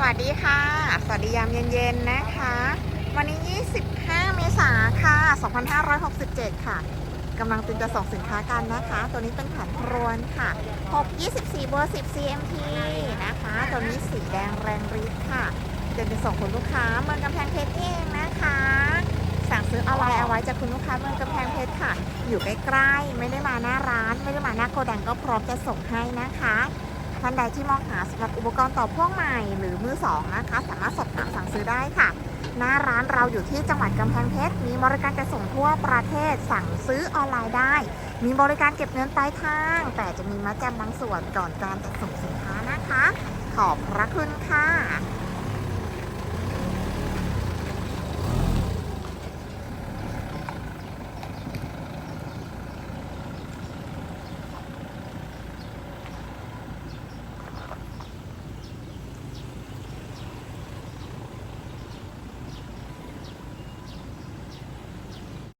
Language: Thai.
สวัสดีค่ะ สวัสดียามเย็นๆนะคะ วันนี้ 25 เมษายนค่ะ 2567 ค่ะกำลังตึงจะส่งสินค้ากันนะคะ ตัวนี้เป็นแผ่นพรวนค่ะ6 24เบอร์10 CMT นะคะ ตัวนี้สีแดงแรงฤทธิ์ค่ะเดี๋ยวจะส่งคุณลูกค้าเมืองกำแพงเพชรเองนะคะ สั่งซื้อออนไลน์เอาไว้จากคุณลูกค้าเมืองกำแพงเพชรค่ะ อยู่ใกล้ๆ ไม่ได้มาหน้าร้าน ไม่ได้มาหน้าโกดังก็พร้อมจะส่งให้นะคะ ท่านใดที่มองหาสำหรับอุปกรณ์ต่อพ่วงใหม่หรือมือสองนะคะ สามารถสอบถามสั่งซื้อได้ค่ะ หน้าร้านเราอยู่ที่จังหวัดกำแพงเพชร มีบริการจะส่งทั่วประเทศสั่งซื้อออนไลน์ได้ มีบริการเก็บเงินปลายทาง แต่จะมีมัดจำบางส่วนก่อนการจัดส่งสินค้านะคะ ขอบพระคุณค่ะ